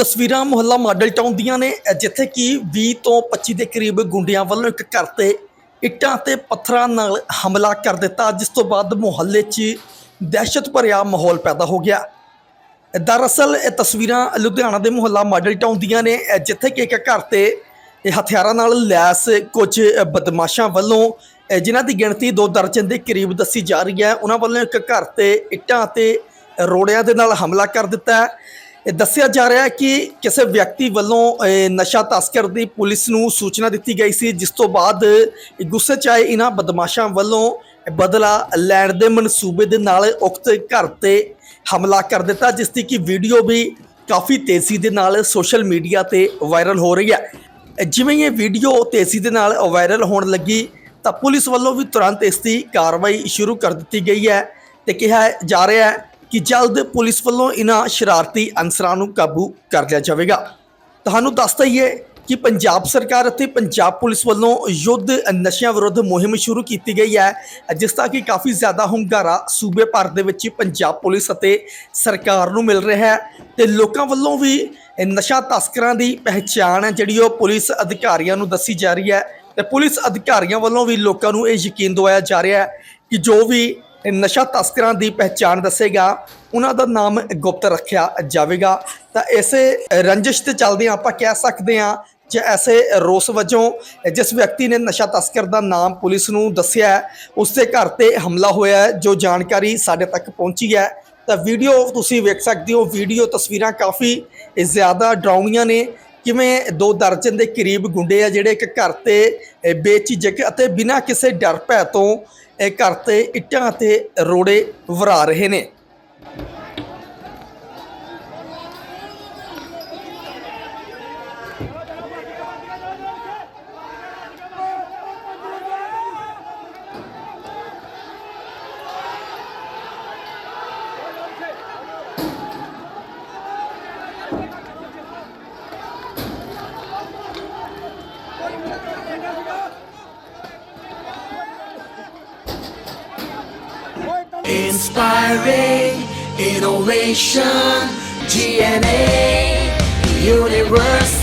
ਤਸਵੀਰਾਂ ਮੁਹੱਲਾ model town ਦੀਆਂ ਨੇ ਜਿੱਥੇ ਕਿ 20 ਤੋਂ 25 ਦੇ ਕਰੀਬ ਗੁੰਡਿਆਂ ਵੱਲੋਂ ਇੱਕ ਘਰ ਤੇ ਇੱਟਾਂ ਤੇ ਪੱਥਰਾਂ ਨਾਲ ਹਮਲਾ ਕਰ ਦਿੱਤਾ, ਜਿਸ ਤੋਂ ਬਾਅਦ ਮੁਹੱਲੇ 'ਚ ਦਹਿਸ਼ਤ ਭਰਿਆ ਮਾਹੌਲ ਪੈਦਾ ਹੋ ਗਿਆ। ਦਰਅਸਲ, ਇਹ ਤਸਵੀਰਾਂ ਲੁਧਿਆਣਾ ਦੇ ਮੁਹੱਲਾ ਮਾਡਲ ਟਾਊਨ ਦੀਆਂ ਨੇ ਜਿੱਥੇ ਕਿ ਇੱਕ ਘਰ ਤੇ ਇਹ ਹਥਿਆਰਾਂ ਨਾਲ ਲੈਸ ਕੁਝ ਬਦਮਾਸ਼ਾਂ ਵੱਲੋਂ ਜਿਨ੍ਹਾਂ ਦੀ ਗਿਣਤੀ ਦੋ ਦਰਜਨ ਦੇ ਕਰੀਬ ਦੱਸੀ ਜਾ ਰਹੀ ਹੈ, ਉਹਨਾਂ ਵੱਲੋਂ ਇੱਕ ਘਰ ਤੇ ਇੱਟਾਂ ਤੇ ਰੋੜਿਆਂ ਦੇ ਨਾਲ ਹਮਲਾ ਕਰ ਦਿੱਤਾ ਹੈ। ਇਹ ਦੱਸਿਆ ਜਾ ਰਿਹਾ ਹੈ ਕਿ ਕਿਸੇ ਵਿਅਕਤੀ ਵੱਲੋਂ ਨਸ਼ਾ ਤਸਕਰ ਦੀ ਪੁਲਿਸ ਨੂੰ ਸੂਚਨਾ ਦਿੱਤੀ ਗਈ ਸੀ, ਜਿਸ ਤੋਂ ਬਾਅਦ ਗੁੱਸੇ 'ਚ ਆਏ ਇਹਨਾਂ ਬਦਮਾਸ਼ਾਂ ਵੱਲੋਂ ਬਦਲਾ ਲੈਣ ਦੇ ਮਨਸੂਬੇ ਦੇ ਨਾਲ ਉਕਤ ਘਰ ਤੇ ਹਮਲਾ ਕਰ ਦਿੱਤਾ, ਜਿਸ ਦੀ ਕਿ ਵੀਡੀਓ ਵੀ ਕਾਫੀ ਤੇਜ਼ੀ ਦੇ ਨਾਲ ਸੋਸ਼ਲ ਮੀਡੀਆ ਤੇ ਵਾਇਰਲ ਹੋ ਰਹੀ ਹੈ। ਜਿਵੇਂ ਇਹ ਵੀਡੀਓ ਤੇਜ਼ੀ ਦੇ ਨਾਲ ਵਾਇਰਲ ਹੋਣ ਲੱਗੀ, ਤਾਂ ਪੁਲਿਸ ਵੱਲੋਂ ਵੀ ਤੁਰੰਤ ਇਸ ਦੀ ਕਾਰਵਾਈ ਸ਼ੁਰੂ ਕਰ ਦਿੱਤੀ ਗਈ ਹੈ ਤੇ ਕਿਹਾ ਜਾ ਰਿਹਾ ਹੈ ਕਿ ਜਲਦ ਪੁਲਿਸ ਵੱਲੋਂ ਇਹਨਾਂ ਸ਼ਰਾਰਤੀ ਅਨਸਰਾਂ ਨੂੰ ਕਾਬੂ ਕਰ ਲਿਆ ਜਾਵੇਗਾ। ਤੁਹਾਨੂੰ ਦੱਸ ਦਈਏ ਕਿ ਪੰਜਾਬ ਸਰਕਾਰ ਅਤੇ ਪੰਜਾਬ ਪੁਲਿਸ ਵੱਲੋਂ ਯੁੱਧ ਨਸ਼ਿਆਂ ਵਿਰੁੱਧ ਮੁਹਿੰਮ ਸ਼ੁਰੂ ਕੀਤੀ ਗਈ ਹੈ, ਜਿਸ ਦਾ ਕਿ ਕਾਫੀ ਜ਼ਿਆਦਾ ਹੁੰਗਾਰਾ ਸੂਬੇ ਭਰ ਦੇ ਵਿੱਚ ਪੰਜਾਬ ਪੁਲਿਸ ਅਤੇ ਸਰਕਾਰ ਨੂੰ ਮਿਲ ਰਿਹਾ ਹੈ ਤੇ ਲੋਕਾਂ ਵੱਲੋਂ ਵੀ ਨਸ਼ਾ ਤਸਕਰਾਂ ਦੀ ਪਹਿਚਾਣ ਹੈ, ਜਿਹੜੀ ਉਹ ਪੁਲਿਸ ਅਧਿਕਾਰੀਆਂ ਨੂੰ ਦੱਸੀ ਜਾ ਰਹੀ ਹੈ ਤੇ ਪੁਲਿਸ ਅਧਿਕਾਰੀਆਂ ਵੱਲੋਂ ਵੀ ਲੋਕਾਂ ਨੂੰ ਇਹ ਯਕੀਨ ਦਿਵਾਇਆ ਜਾ ਰਿਹਾ ਹੈ ਕਿ ਜੋ ਵੀ ਨਸ਼ਾ ਤਸਕਰਾਂ ਦੀ ਪਹਿਚਾਣ ਦੱਸੇਗਾ, ਉਹਨਾਂ ਦਾ ਨਾਮ ਗੁਪਤ ਰੱਖਿਆ ਜਾਵੇਗਾ। ਤਾਂ ਇਸੇ ਰੰਜਿਸ਼ ਤੇ ਚੱਲਦੇ ਆਪਾਂ ਕਹਿ ਸਕਦੇ ਹਾਂ ਜੇ ਐਸੇ ਰੋਸ ਵਜੋਂ ਜਿਸ ਵਿਅਕਤੀ ਨੇ ਨਸ਼ਾ ਤਸਕਰ ਦਾ ਨਾਮ ਪੁਲਿਸ ਨੂੰ ਦੱਸਿਆ ਉਸ ਦੇ ਘਰ ਤੇ ਹਮਲਾ ਹੋਇਆ ਜੋ ਜਾਣਕਾਰੀ ਸਾਡੇ ਤੱਕ ਪਹੁੰਚੀ ਹੈ। ਤਾਂ ਵੀਡੀਓ ਤੁਸੀਂ ਵੇਖ ਸਕਦੇ ਹੋ, ਵੀਡੀਓ ਤਸਵੀਰਾਂ ਕਾਫੀ ਜ਼ਿਆਦਾ ਡਰਾਉਣੀਆਂ ਨੇ। ਕਿਵੇਂ ਦੋ ਦਰਜਨ ਦੇ ਕਰੀਬ ਗੁੰਡੇ ਆ ਜਿਹੜੇ ਇੱਕ ਘਰ ਤੇ ਅ, ਅਤੇ ਬਿਨਾਂ ਕਿਸੇ ਡਰ ਭੈ ਤੋਂ ਇਹ ਘਰ ਤੇ ਇੱਟਾਂ ਤੇ ਰੋੜੇ ਵਰਾ ਰਹੇ ਨੇ। inspiring innovation, DNA, universe.